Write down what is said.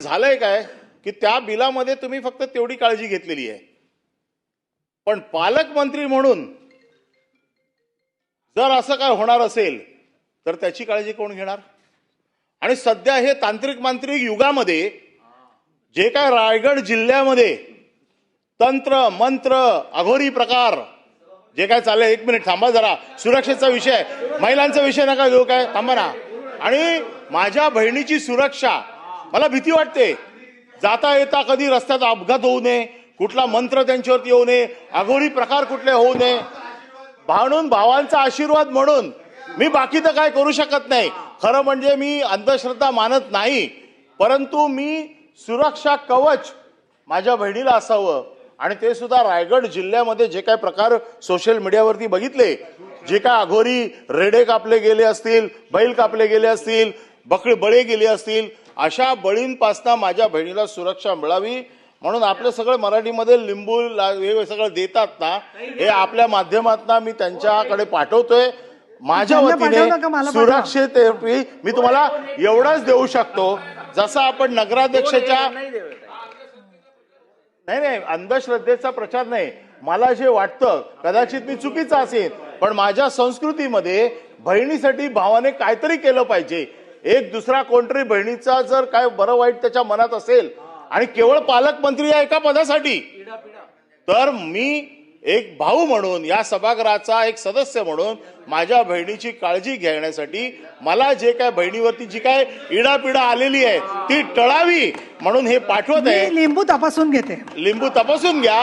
झालंय काय? की त्या बिलामध्ये तुम्ही फक्त तेवढी काळजी घेतलेली आहे. पण पालकमंत्री म्हणून जर असं काय होणार असेल तर त्याची काळजी कोण घेणार? आणि सध्या हे तांत्रिक मांत्रिक युगामध्ये जे काय रायगड जिल्ह्यामध्ये तंत्र मंत्र अघोरी प्रकार जे काय चाललंय एक मिनिट थांबा जरा. सुरक्षेचा विषय महिलांचा विषय नका घेऊ काय? थांबा ना. आणि माझ्या बहिणीची सुरक्षा मला भीती वाटते. जाता येता कधी रस्त्यात अपघात होऊ नये कुठला मंत्र त्यांच्यावरती येऊ नये अघोरी प्रकार कुठले होऊ नये. म्हणून भावांचा आशीर्वाद म्हणून मी बाकी तर काय करू शकत नाही. खरं म्हणजे मी अंधश्रद्धा मानत नाही परंतु मी सुरक्षा कवच माझ्या बहिणीला असावं. आणि ते सुद्धा रायगड जिल्ह्यामध्ये जे काय प्रकार सोशल मीडियावरती बघितले जे काय अघोरी रेडे कापले गेले असतील बैल कापले गेले असतील बकळे बळे गेले असतील अशा बळींपासनं माझ्या बहिणीला सुरक्षा मिळावी. म्हणून आपलं सगळं मराठीमध्ये लिंबू हे सगळं देतात ना हे आपल्या माध्यमातून मी त्यांच्याकडे पाठवतोय. माझ्या वतीने. सुरक्षेसाठी मी तुम्हाला एवढंच देऊ शकतो. जसं आपण नगराध्यक्षाच्या नाही नाही अंधश्रद्धेचा प्रचार नाही. मला जे वाटतं कदाचित मी चुकीचं असेल पण माझ्या संस्कृतीमध्ये बहिणीसाठी भावाने काहीतरी केलं पाहिजे. एक दुसरा कोणतरी बहिणीचा जर काय बरं वाईट त्याच्या मनात असेल आणि केवळ पालकमंत्री या एका पदासाठी तर मी एक भाऊ म्हणून या सभागृहाचा एक सदस्य म्हणून माझ्या बहिणीची काळजी घेण्यासाठी मला जे काय बहिणीवरती जी काय इडापिडा आलेली आहे ती टळावी म्हणून हे पाठवत आहे. लिंबू तपासून घेते. लिंबू तपासून घ्या.